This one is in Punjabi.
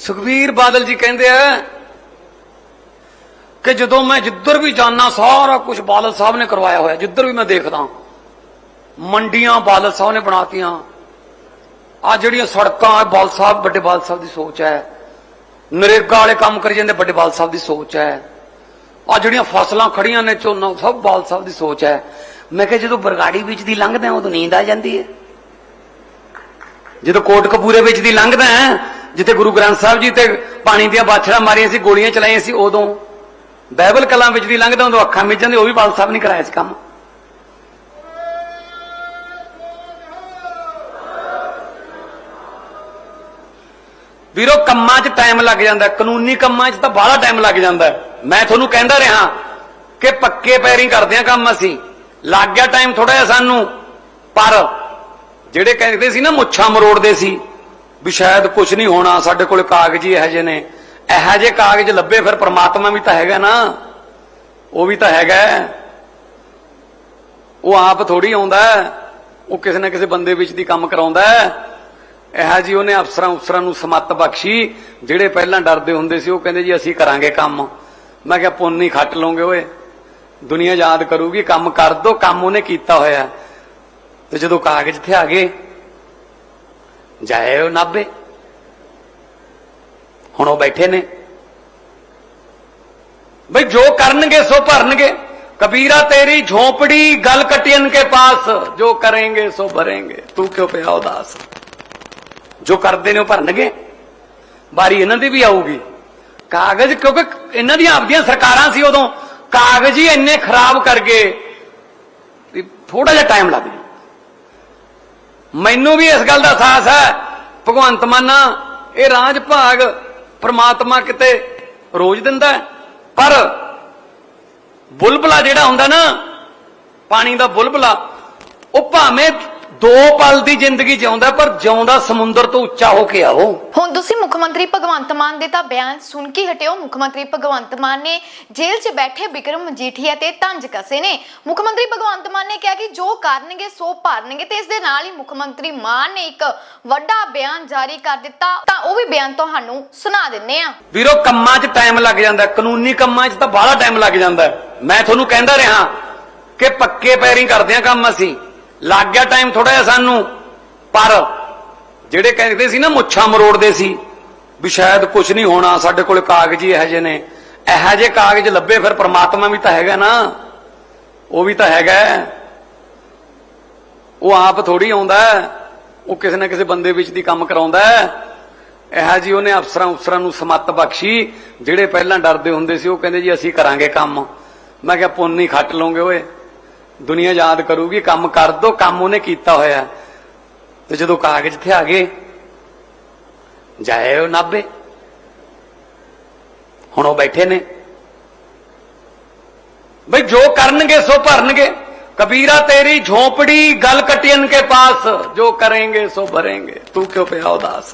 ਸੁਖਬੀਰ ਬਾਦਲ ਜੀ ਕਹਿੰਦੇ ਆ ਕਿ ਜਦੋਂ ਮੈਂ ਜਿੱਧਰ ਵੀ ਜਾਣਾ ਸਾਰਾ ਕੁਝ ਬਾਦਲ ਸਾਹਿਬ ਨੇ ਕਰਵਾਇਆ ਹੋਇਆ। ਜਿੱਧਰ ਵੀ ਮੈਂ ਦੇਖਦਾ, ਮੰਡੀਆਂ ਬਾਦਲ ਸਾਹਿਬ ਨੇ ਬਣਾਤੀਆਂ। ਆ ਜਿਹੜੀਆਂ ਸੜਕਾਂ ਆ ਬਾਦਲ ਸਾਹਿਬ, ਵੱਡੇ ਬਾਦਲ ਸਾਹਿਬ ਦੀ ਸੋਚ ਹੈ। ਨਰੇਗਾ ਵਾਲੇ ਕੰਮ ਕਰੀ ਜਾਂਦੇ, ਵੱਡੇ ਬਾਦਲ ਸਾਹਿਬ ਦੀ ਸੋਚ ਹੈ। ਆ ਜਿਹੜੀਆਂ ਫਸਲਾਂ ਖੜੀਆਂ ਨੇ, ਝੋਨਾ, ਸਭ ਬਾਦਲ ਸਾਹਿਬ ਦੀ ਸੋਚ ਹੈ। ਮੈਂ ਕਿਹਾ, ਜਦੋਂ ਬਰਗਾੜੀ ਵਿੱਚ ਦੀ ਲੰਘਦੇ ਆ ਉਦੋਂ ਨੀਂਦ ਆ ਜਾਂਦੀ ਹੈ। ਜਦੋਂ ਕੋਟ ਕਪੂਰੇ ਵਿੱਚ ਦੀ ਲੰਘਦਾ ਹੈ ਜਿੱਥੇ ਗੁਰੂ ਗ੍ਰੰਥ ਸਾਹਿਬ ਜੀ ਤੇ ਪਾਣੀ ਦੀਆਂ ਬਾਛੜਾਂ ਮਾਰੀਆਂ ਸੀ, ਗੋਲੀਆਂ ਚਲਾਈਆਂ ਸੀ, ਉਦੋਂ ਬਾਈਬਲ ਕਲਾਂ ਵਿੱਚ ਦੀ ਲੰਘਦਾ ਉਦੋਂ ਅੱਖਾਂ ਮਿਚ ਜਾਂਦੇ ਉਹ ਵੀ ਬਾਲ ਸਾਹਿਬ ਨਹੀਂ ਕਰਾਇਆ ਸੀ ਕੰਮ। ਵੀਰੋ, ਕੰਮਾਂ 'ਚ ਟਾਈਮ ਲੱਗ ਜਾਂਦਾ, ਕਾਨੂੰਨੀ ਕੰਮਾਂ 'ਚ ਤਾਂ ਬਾਹਲਾ ਟਾਈਮ ਲੱਗ ਜਾਂਦਾ। ਮੈਂ ਤੁਹਾਨੂੰ ਕਹਿੰਦਾ ਰਿਹਾ ਕਿ ਪੱਕੇ ਪੈਰੀ ਕਰਦੇ ਆ ਕੰਮ ਅਸੀਂ। ਲੱਗ ਗਿਆ ਟਾਈਮ ਥੋੜਾ ਜਿਹਾ ਸਾਨੂੰ, ਪਰ ਜਿਹੜੇ ਕਹਿੰਦੇ ਸੀ ਨਾ, ਮੁੱਛਾਂ ਮਰੋੜਦੇ ਸੀ ਵੀ ਸ਼ਾਇਦ ਕੁਝ ਨਹੀਂ ਹੋਣਾ, ਸਾਡੇ ਕੋਲ ਕਾਗਜ਼ ਹੀ ਇਹੋ ਜਿਹੇ ਨੇ। ਇਹੋ ਜਿਹੇ ਕਾਗਜ਼ ਲੱਭੇ ਫਿਰ ਪ੍ਰਮਾਤਮਾ ਵੀ ਤਾਂ ਹੈਗਾ ਨਾ। ਉਹ ਵੀ ਤਾਂ ਹੈਗਾ। ਉਹ ਆਪ ਥੋੜੀ ਆਉਂਦਾ ਉਹ ਕਿਸੇ ਨਾ ਕਿਸੇ ਬੰਦੇ ਵਿੱਚ ਦੀ ਕੰਮ ਕਰਾਉਂਦਾ ਇਹੋ ਜੀ ਉਹਨੇ ਅਫਸਰਾਂ ਉਫਸਰਾਂ ਨੂੰ ਸਮੱਤ ਬਖਸ਼ੀ। ਜਿਹੜੇ ਪਹਿਲਾਂ ਡਰਦੇ ਹੁੰਦੇ ਸੀ, ਉਹ ਕਹਿੰਦੇ ਜੀ ਅਸੀਂ ਕਰਾਂਗੇ ਕੰਮ। ਮੈਂ ਕਿਹਾ, ਪੁੰਨ ਹੀ ਖੱਟ ਲਓਗੇ ਓਏ। ਦੁਨੀਆ ਯਾਦ ਕਰੂਗੀ, ਕੰਮ ਕਰ ਦੋ, ਕੰਮ ਉਹਨੇ ਕੀਤਾ ਹੋਇਆ ਤੇ ਜਦੋਂ ਕਾਗਜ਼ ਤੇ ਆ ਗਏ ਜਾਇਓ ਨਾਬੇ ਹੁਣ ਉਹ ਬੈਠੇ ਨੇ। ਬਈ ਜੋ ਕਰਨਗੇ ਸੋ ਭਰਨਗੇ। ਕਬੀਰਾ ਤੇਰੀ ਝੋਪੜੀ ਗਲ ਕਟਿਨ ਕੇ ਪਾਸ। ਜੋ ਕਰेंगे ਸੋ ਭਰेंगे ਤੂੰ ਕਿਉਂ ਪਿਆ ਉਦਾਸ? ਜੋ ਕਰਦੇ ਨੇ ਉਹ ਭਰਨਗੇ। ਬਾਰੀ ਇਹਨਾਂ ਦੀ ਵੀ ਆਊਗੀ। ਕਾਗਜ਼ ਕਿਉਂਕਿ ਇਹਨਾਂ ਦੀਆਂ ਆਪਦੀਆਂ ਸਰਕਾਰਾਂ ਸੀ ਉਦੋਂ। ਕਾਗਜ਼ ਹੀ ਇੰਨੇ ਖਰਾਬ ਕਰਕੇ ਵੀ ਥੋੜਾ ਜਿਹਾ ਟਾਈਮ ਲੱਗ ਗਿਆ ਮੈਨੂੰ ਵੀ ਇਸ ਗੱਲ ਦਾ ਅਹਿਸਾਸ ਹੈ। ਭਗਵੰਤ ਮਾਨਾ, ਇਹ ਰਾਜ ਭਾਗ ਪ੍ਰਮਾਤਮਾ ਕਿਤੇ ਰੋਜ਼ ਦਿੰਦਾ ਪਰ ਬੁਲਬਲਾ ਜਿਹੜਾ ਹੁੰਦਾ ਨਾ, ਪਾਣੀ ਦਾ ਬੁਲਬਲਾ, ਉਹ ਭਾਵੇਂ ਦੋ ਪਲ ਦੀ ਜ਼ਿੰਦਗੀ ਜਿਉਂਦਾ ਪਰ ਜਿਉਂਦਾ ਸਮੁੰਦਰ ਤੋਂ ਉੱਚਾ ਹੋ ਕੇ ਆਓ। ਹੁਣ ਤੁਸੀਂ ਮੁੱਖ ਮੰਤਰੀ ਭਗਵੰਤ ਮਾਨ ਦੇ ਤਾਂ ਬਿਆਨ ਸੁਣ ਕੇ ਹਟਿਓ। ਮੁੱਖ ਮੰਤਰੀ ਭਗਵੰਤ ਮਾਨ ਨੇ ਜੇਲ੍ਹ 'ਚ ਬੈਠੇ ਵਿਕਰਮ ਮਜੀਠੀਆ ਤੇ ਤੰਜ ਕਸੇ ਨੇ। ਮੁੱਖ ਮੰਤਰੀ ਭਗਵੰਤ ਮਾਨ ਨੇ ਕਿਹਾ ਕਿ ਜੋ ਕਰਨਗੇ ਸੋ ਭਰਨਗੇ ਤੇ ਇਸ ਦੇ ਨਾਲ ਹੀ ਮੁੱਖ ਮੰਤਰੀ ਮਾਨ ਨੇ ਇੱਕ ਵੱਡਾ ਬਿਆਨ ਜਾਰੀ ਕਰ ਦਿੱਤਾ। ਤਾਂ ਉਹ ਵੀ ਬਿਆਨ ਤੁਹਾਨੂੰ ਸੁਣਾ ਦਿੰਨੇ ਆ। ਵੀਰੋ ਕੰਮਾਂ 'ਚ ਟਾਈਮ ਲੱਗ ਜਾਂਦਾ ਕਾਨੂੰਨੀ ਕੰਮਾਂ 'ਚ ਤਾਂ ਬਾਹਲਾ ਟਾਈਮ ਲੱਗ ਜਾਂਦਾ। ਮੈਂ ਤੁਹਾਨੂੰ ਕਹਿੰਦਾ ਰਿਹਾ ਕਿ ਪੱਕੇ ਪੈਰੀਂ ਕਰਦੇ ਆ ਕੰਮ ਅਸੀਂ। ਲੱਗ ਗਿਆ ਟਾਈਮ ਥੋੜਾ ਜਿਹਾ ਸਾਨੂੰ, ਪਰ ਜਿਹੜੇ ਕਹਿੰਦੇ ਸੀ ਨਾ ਮੁੱਛਾਂ ਮਰੋੜਦੇ ਸੀ, ਵੀ ਸ਼ਾਇਦ ਕੁਝ ਨਹੀਂ ਹੋਣਾ, ਸਾਡੇ ਕੋਲ ਕਾਗਜ਼ ਹੀ ਇਹੋ ਜਿਹੇ ਨੇ। ਇਹੋ ਜਿਹੇ ਕਾਗਜ਼ ਲੱਭੇ, ਫਿਰ ਪ੍ਰਮਾਤਮਾ ਵੀ ਤਾਂ ਹੈਗਾ ਨਾ। ਉਹ ਵੀ ਤਾਂ ਹੈਗਾ ਉਹ ਆਪ ਥੋੜੀ ਆਉਂਦਾ ਉਹ ਕਿਸੇ ਨਾ ਕਿਸੇ ਬੰਦੇ ਵਿੱਚ ਦੀ ਕੰਮ ਕਰਾਉਂਦਾ ਇਹੋ ਜੀ ਉਹਨੇ ਅਫਸਰਾਂ ਉਫਸਰਾਂ ਨੂੰ ਸਮੱਤ ਬਖਸ਼ੀ। ਜਿਹੜੇ ਪਹਿਲਾਂ ਡਰਦੇ ਹੁੰਦੇ ਸੀ, ਉਹ ਕਹਿੰਦੇ ਜੀ ਅਸੀਂ ਕਰਾਂਗੇ ਕੰਮ। ਮੈਂ ਕਿਹਾ, ਪੁੰਨ ਹੀ ਖੱਟ ਲਓਗੇ ਓਏ। ਦੁਨੀਆ ਯਾਦ ਕਰੂਗੀ, ਕੰਮ ਕਰ ਦੋ, ਕੰਮ ਉਹਨੇ ਕੀਤਾ ਹੋਇਆ ਤੇ ਜਦੋਂ ਕਾਗਜ਼ ਤੇ ਆ ਗਏ, ਜਾਇਓ ਨਾਬੇ ਹੁਣ ਉਹ ਬੈਠੇ ਨੇ। ਬਈ ਜੋ ਕਰਨਗੇ, ਸੋ ਭਰਨਗੇ। ਕਬੀਰਾ, ਤੇਰੀ ਝੋਪੜੀ ਗਲ ਕਟਿਨ ਕੇ ਪਾਸ। ਜੋ ਕਰेंगे ਸੋ ਭਰेंगे ਤੂੰ ਕਿਉਂ ਪਿਆ ਉਦਾਸ?